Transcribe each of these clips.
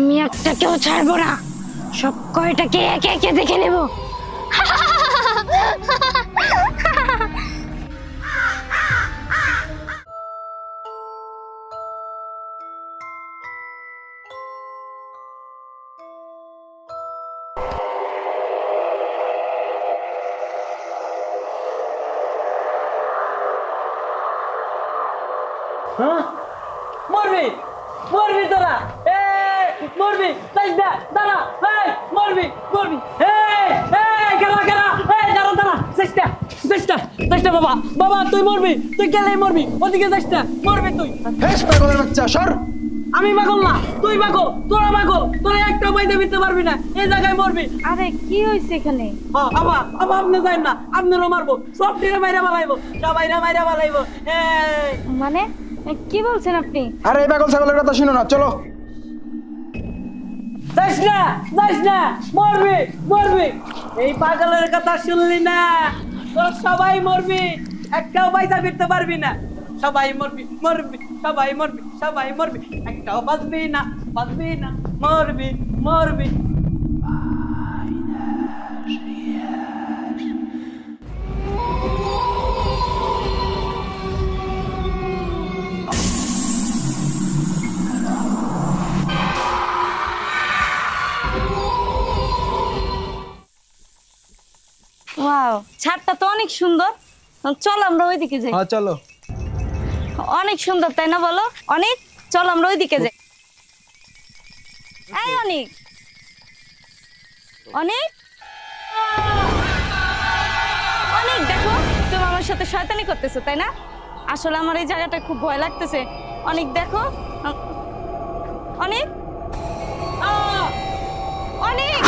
আমি একটা কেউ ছাড়বো না। সব কয়টাকে একে একে দেখে নেব। হ্যাঁ? মরবি! মরবি তোরা! মরবি। দাঁড়া এই মরবি মরবি। এই এই কেলা কেলা এই দাঁড়া দাঁড়া যাইস না যাইস না যাইস না বাবা। বাবা তুই মরবি তুই গেলেই মরবি। ওদিকে যাইস না মরবি তুই। হেস পাগলের বাচ্চা সর। আমি পাগল না তুই পাগল তোরা পাগল তোরা একটা বাইদে দিতে পারবি না এই জায়গায় মরবি। আরে কি হয়েছে এখানে? হ্যাঁ আবার আবার আপনি যাই না আপনারও মারবো সব টিরে মাইরা বালাইবো সবাই মাইরা বালাইবো এই। মানে কি বলছেন আপনি? আরে এই পাগল ছাগলের কথা শুনো না চলো। যাইস না যাইস না, মরবি মরবি। এই পাগলের কথা শুনলি না? তোর সবাই মরবি, একটাও পয়সা ফিরতে পারবি না। সবাই মরবি মরবি, সবাই মরবি সবাই মরবি, একটাও বাঁচবি না বাঁচবি না। মরবি মরবি। ছাদটা তো অনেক সুন্দর। চল আমরা ওইদিকে যাই। হ্যাঁ চলো। অনেক সুন্দর তাই না বলো? অনেক? চল আমরা ওইদিকে যাই। এই অনেক। অনেক? অনেক দেখো তুমি আমার সাথে শয়তানি করতেছো তাই না? আসলে আমার এই জায়গাটা খুব ভয় লাগতেছে। অনেক দেখো। অনেক! অনেক?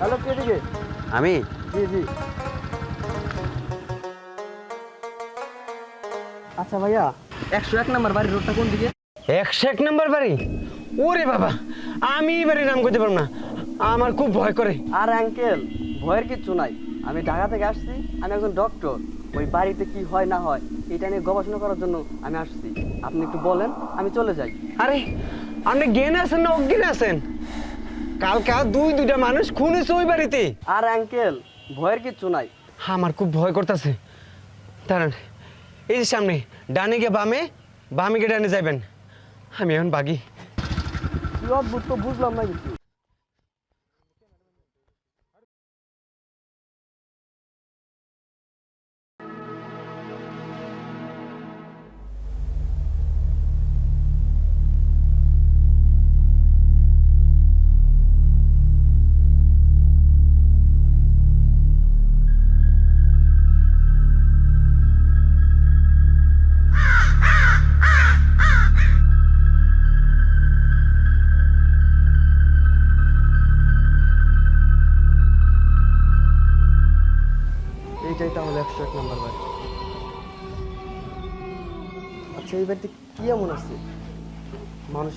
হ্যালো কে দিকে আমি? জি জি। আচ্ছা ভাইয়া একশো এক নাম্বার বাড়ির রোডটা কোন দিকে? একশো এক নম্বর বাড়ি? ওরে বাবা আমি এই বাড়ির নাম করতে পারব না। আমার খুব ভয় করে। আর আঙ্কেল ভয়ের কিচ্ছু নাই। আমি ঢাকা থেকে আসছি আমি একজন ডক্টর ওই বাড়িতে কি হয় না হয় এটা নিয়ে গবেষণা করার জন্য আমি আসছি। আপনি একটু বলেন আমি চলে যাই। আরে আপনি জ্ঞান আছেন না অজ্ঞান আছেন? কালকা দুই দুইটা মানুষ খুন হয়েছে ওই বাড়িতে। আর আঙ্কেল ভয়ের কিচ্ছু নাই। আমার খুব ভয় করতেছে। দাঁড়ান এই যে সামনে ডানে গিয়ে বামে বামে গিয়ে ডানে যাবেন আমি এখন বাগি। বুঝলাম না কিছু।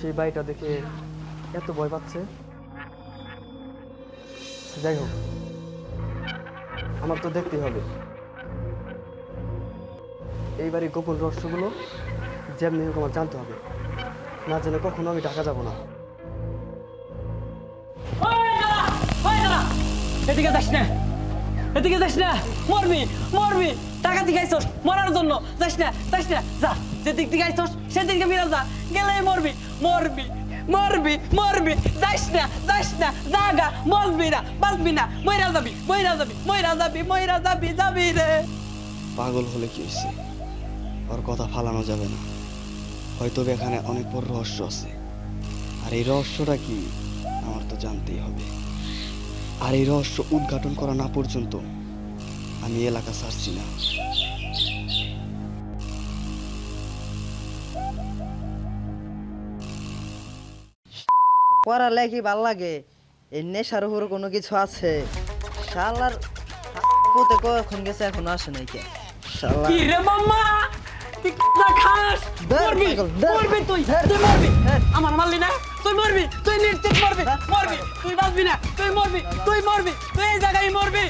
এই বাড়িটা দেখে এত ভয় পাচ্ছে। যাই হোক, আমার তো দেখতেই হবে। এই বাড়ির গোপন রহস্যগুলো যেমনি হোক আমার জানতে হবে। না জেনে কখনো আমি ঢাকা যাব না। এদিকে যাস না। এদিকে যাস না। মরবি মরবি। টাকা দিকে আইসস মরার জন্য। যাস না যাস না। যা, যেদিক দিকে আইসস সেদিকে বিরাজ যা। গেলে মরবি মরবি মরবি মরবি। যাস না যাস না, জাগা মরবি না বাঁচবি না। ময়রা যাবি ময়রা যাবি ময়রা যাবি ময়রা যাবি যাবি রে। পাগল হলে কি হয়েছে ওর কথা ফালানো যাবে না। হয়তো এখানে অনেক বড় রহস্য আছে। আর এই রহস্যটা কি? আমার তো জানতেই হবে। আর এই রহস্য উদ্ঘাটন করা না পর্যন্ত আমি এলাকা ছাড়ছি না। পড়ালে কি ভালো লাগে। এই নেশার উপরে কোনো কিছু আছে। শালার পুতে কখন গেছে এখন আসে নাই কে? শালা। কি রে মাম্মা? তুই না খাস? মরবি মরবি তুই। তুই মরবি। আমার মারলি না? তুই মরবি? তুই নিশ্চিত মরবি? মরবি? তুই বাঁচবি না? তুই মরবি? তুই মরবি? তুই এই জায়গায় মরবি?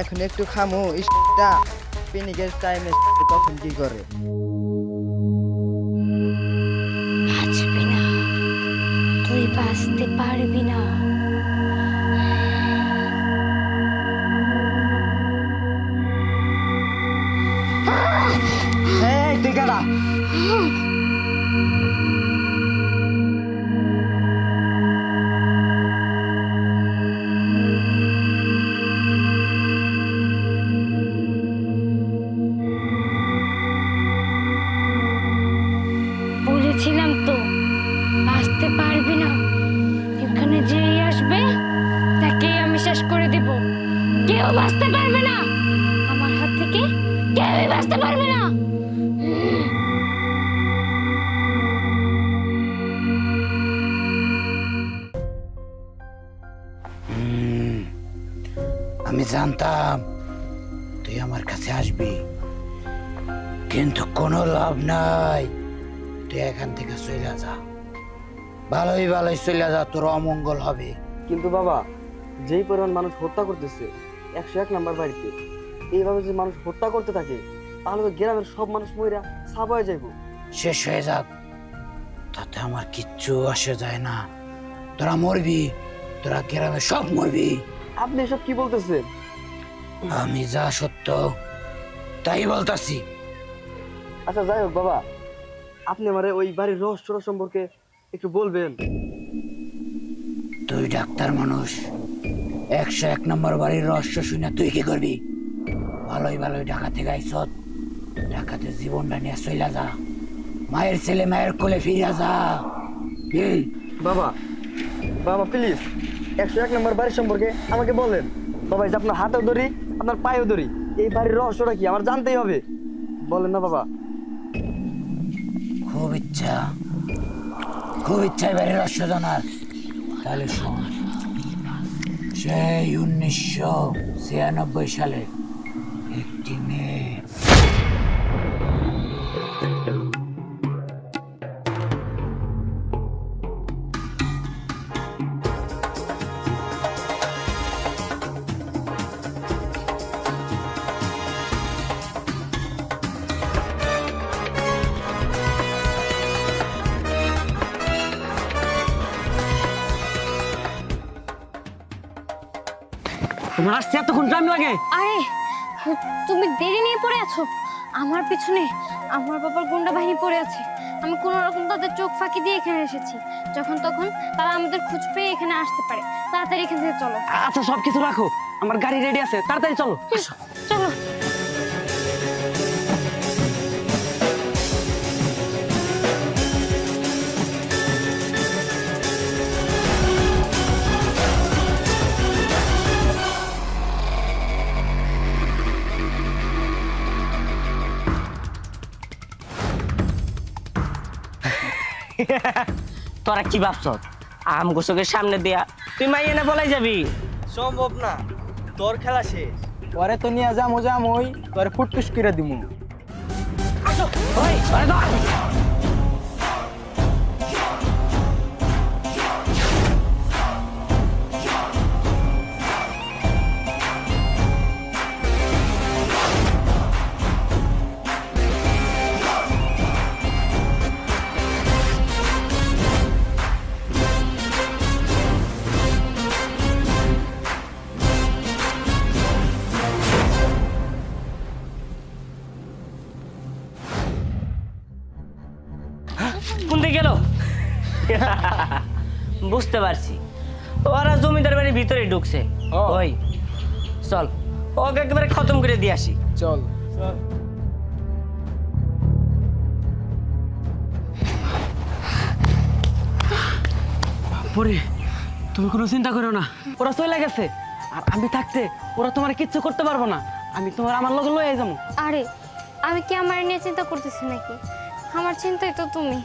এখন একটু খামু ইসটা। পিনিকের টাইমে কখন কি করে? তুই বাঁচতে পারবি না। Oh কেউ বাঁচতে পারবে না। আমার হাত থেকে কেউই বাঁচতে পারবে না। আমি জানতাম তুই আমার কাছে আসবি। কিন্তু কোনো লাভ নাই। তুই এখান থেকে চলে যা। ভালোই ভালোই চলে যা তোর অমঙ্গল হবে। কিন্তু বাবা যেই পরিমাণ মানুষ হত্যা করতেছে একশো এক নাম্বার বাড়িতে। এইভাবে যদি মানুষ হত্যা করতে থাকে তাহলে তো গ্রামের সব মানুষ মহিলা সাব হয়ে যাইব। শেষ হয়ে যাক। তাতে আমার কিচ্ছু আসে যায় না। তোরা মরবি তোরা গ্রামে সব মরবি। আপনি এসব কি বলতেছেন? আমি যা সত্য তাই বলতাছি। আচ্ছা যাই হোক বাবা আপনি আমার ওই বাড়ির রহস্যটা সম্পর্কে একটু বলবেন। তুই ডাক্তার মানুষ। একশো এক নম্বর বাড়ির রহস্য শুনে তুই কি করবি? ভালোই ভালোই থেকে আইসত ঢাকাতে জীবনটা নিয়ে চইলা যা। মায়ের ছেলে মায়ের কোলে ফিরিয়া যা। বাবা বাবা প্লিজ একশো এক নম্বর বাড়ির সম্পর্কে আমাকে বলেন। বাবা এই যে আপনার হাতেও ধরি আপনার পায়েও ধরি এই বাড়ির রহস্যটা কি আমার জানতেই হবে? বলেন না বাবা। খুব ইচ্ছা। খুব ইচ্ছা এই বাড়ির রহস্য জানার। তাহলে শোন। সেই উনিশশো ছিয়ানব্বই সালে। তোমার আসতে এতক্ষণ টাইম লাগে? আরে তুমি দেরি নিয়ে পড়ে আছো। আমার পিছনে আমার বাবার গুন্ডা বাহিনী পড়ে আছে। আমি কোনো রকম তাদের চোখ ফাঁকি দিয়ে এখানে এসেছি। যখন তখন তারা আমাদের খোঁজ পেয়ে এখানে আসতে পারে। তাড়াতাড়ি এখান থেকে চলো। আচ্ছা সব কিছু রাখো। আমার গাড়ি রেডি আছে। তাড়াতাড়ি চলো। চলো। তোরা কি ভাবছ আম গোসকের সামনে দেয়া তুই মাই এনে বলাই যাবি? সম্ভব না। তোর খেলা শেষ। পরে তো নিয়ে যাম মই তোর ফুটকুস করে দিমু। ওই, ধর। বুঝতে পারছি। ওরা জমিদার বাড়ির ভিতরে ঢুকছে। ওই চল ওকে একেবারে খতম করে দিয়ে আসি। চল। পরে তুমি কোনো চিন্তা করো না। ওরা চলে গেছে। আর আমি থাকতে ওরা তোমার কিচ্ছু করতে পারব না। আমি তোমার আমার লগে লয়ে যাব। আরে আমি কি আমার নিয়ে চিন্তা করতেছি নাকি? আমার চিন্তাই তো তুমি।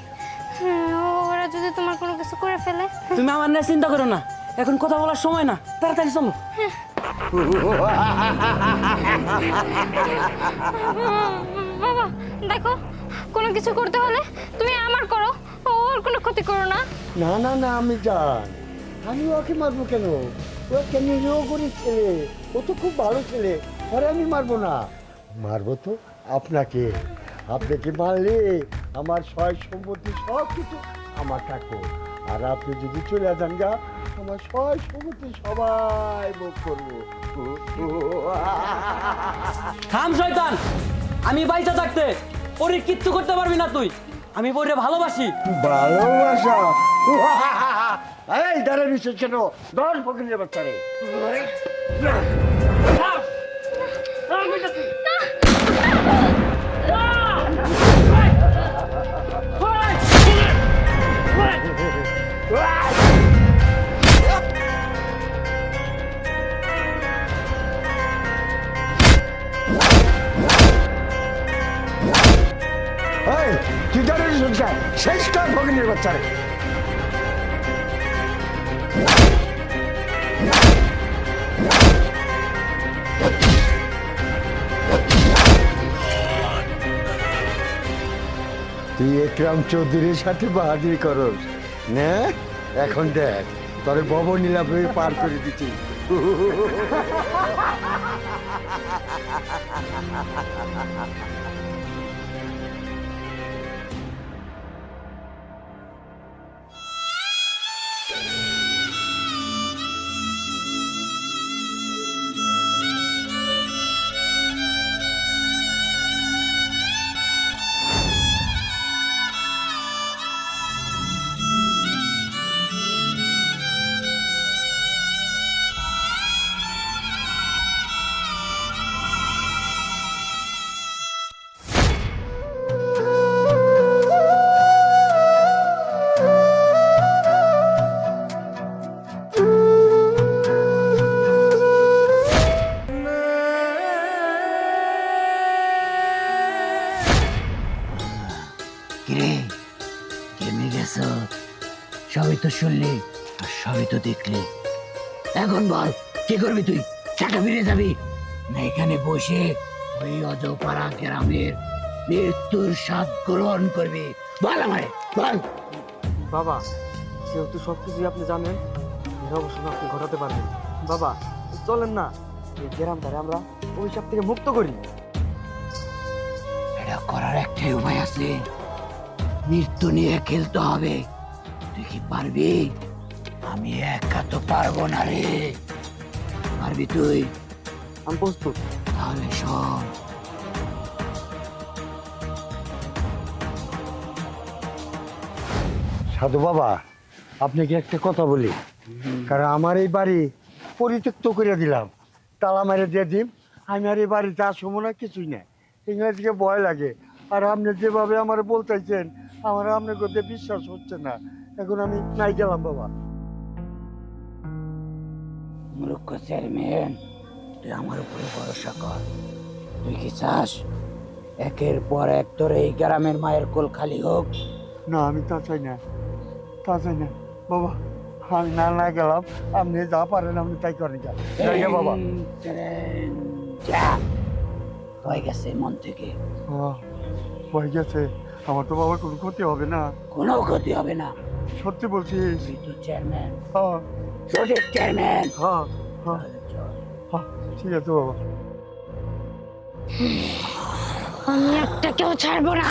হুম, ওরা যদি তোমার কোনো কিছু করে ফেলে? তুমি আমার নিয়ে চিন্তা করো না। এখন কথা বলার সময় না। তাড়াতাড়ি চলো। বাবা দেখো কোনো কিছু করতে হলে তুমি আমার করো। ওর কোনো ক্ষতি করো না। না না না আমি জান। আমি ওকে মারবো কেন? ও কেন ও গরিব ছেলে। ও তো খুব ভালো ছেলে। আরে আমি মারবো না। মারবো তো আপনাকে। আপনাকে মারলে আমার সয় সম্পত্তি সব কিছু আমার থাকো আর আপনি যদি চলে যান গা আমার সবাই সম্পত্তি সবাই ভোগ করব। থাম শয়তান! আমি বাইচা থাকতে ওরে কিচ্ছু করতে পারবি না তুই। আমি বইরে ভালোবাসি। ভালোবাসা? এই দাঁড়া নিশ্চয় কেন দশ পকেটের বাচ্চা শেষ কর পকেটের বাচ্চা রে তুই একরাম চৌধুরীর সাথে বাহাদুরি করস। না, এখন দেখ, তোর বব নীলাভে পার করে দিচ্ছি। কিরে কেমনে গেছ? সবই তো শুনলি আর সবই তো দেখলি। এখন বল কি করবি তুই? চাটা ফিরে যাবি? না এখানে বসে ওই অজপাড়া গ্রামের মৃত্যুর স্বাদ গ্রহণ করবি। বল আমারে বল। বাবা যেহেতু সব কিছুই আপনি জানেন এর অবশ্যই আপনি ঘটাতে পারবেন। বাবা চলেন না এই গ্রামটারে আমরা অভিশাপ থেকে মুক্ত করি। এটা করার একটাই উপায় আছে। মৃত্যু নিয়ে খেলতে হবে। তুই কি পারবি? আমি একা তো পারব না রে। পারবি তুই? আমি প্রস্তুত। তাহলে শোন। সাধু বাবা আপনাকে একটা কথা বলি। কারণ আমার এই বাড়ি পরিত্যক্ত করে দিলাম। তালা মেরে দিয়ে দিম। আমি আর এই বাড়িতে আসব না কিছুই না। ইংরেজিকে ভয় লাগে। আর আপনি যেভাবে আমার বলতেছেন আমার আপনার কথা বিশ্বাস হচ্ছে না। এখন আমি নাই গেলাম বাবা। মূর্খ চেয়ারম্যান তুই আমার উপরে ভরসা কর। তুই কি চাস? একের পর এক তোর এই গ্রামের মায়ের কোল খালি হোক? না আমি তা চাই না। তা চাই না। বাবা আমি না না গেলাম। আপনি যা পারেন আপনি তাই করেন যা বাবা। যা। হয়ে গেছে মন থেকে। হয়ে গেছে। আমার তো বাবার কোনো ক্ষতি হবে না। কোনো ক্ষতি হবে না। সত্যি বলছিস? চেয়ারম্যান হ্যাঁ। সঠিক চেয়ারম্যান হ্যাঁ হ্যাঁ। হ্যাঁ ঠিক আছে বাবা। আমি একটা কেউ ছাড়বো না।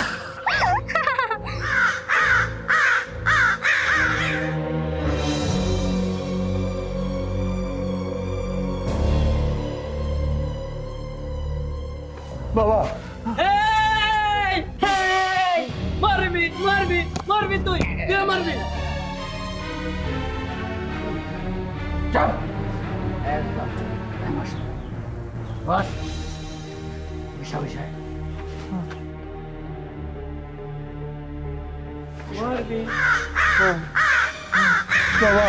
বাবা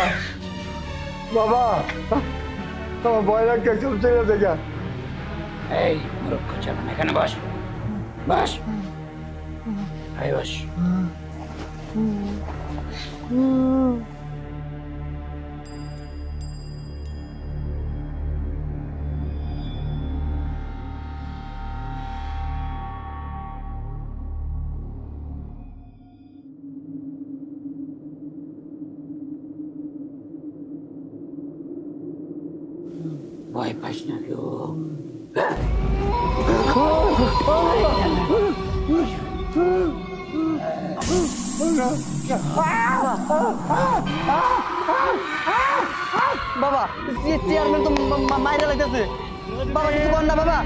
বাবা তোমার ভয় লাগছে চুপ চলে দেখা এই মুরক্ষ চালান এখানে বস। বস। এই বস। ভয় পাস না কেউ বাবা চেয়ারম্যান তো মাইরা লাগতেছে বাবা কিছু কর না বাবা বাবা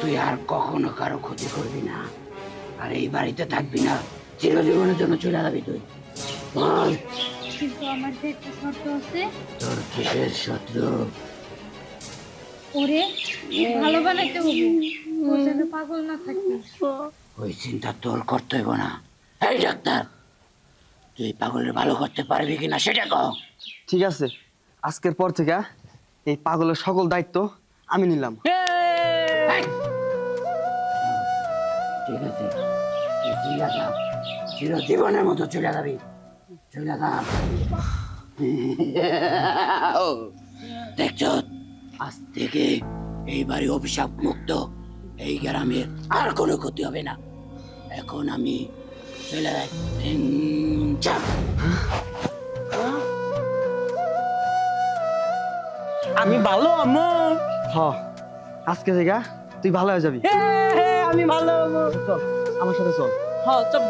তুই আর কখনো কারও ক্ষতি করবি না। আর এই বাড়িতে থাকবি না চিরজীবনের জন্য চলে যাবি তুই। বল। কিন্তু আমার যে একটা শর্ত আছে তোর কিসের শত্রু ওরে ভালো বানাইতে হবে। ও যেন পাগল না থাকে। ওই চিন্তা তোর করতে হইব না। এই ডাক্তার তুই পাগলের ভালো করতে পারবি কিনা সেটা কও। ঠিক আছে আজকের পর থেকে এই পাগলের সকল দায়িত্ব আমি নিলাম। চলে যা চিরজীবনের মতো চলে যাবি। চলে যা। দেখছ? আজ থেকে এই বাড়ি অভিশাপ মুক্ত। এই গ্রামের আর কোনো ক্ষতি হবে না। এখন আমি চলে যাই। আমি ভালো আমু হ। আজকে থেকে তুই ভালো হয়ে যাবি। আমি ভালো আমু চল আমার সাথে চল। হ্যাঁ চল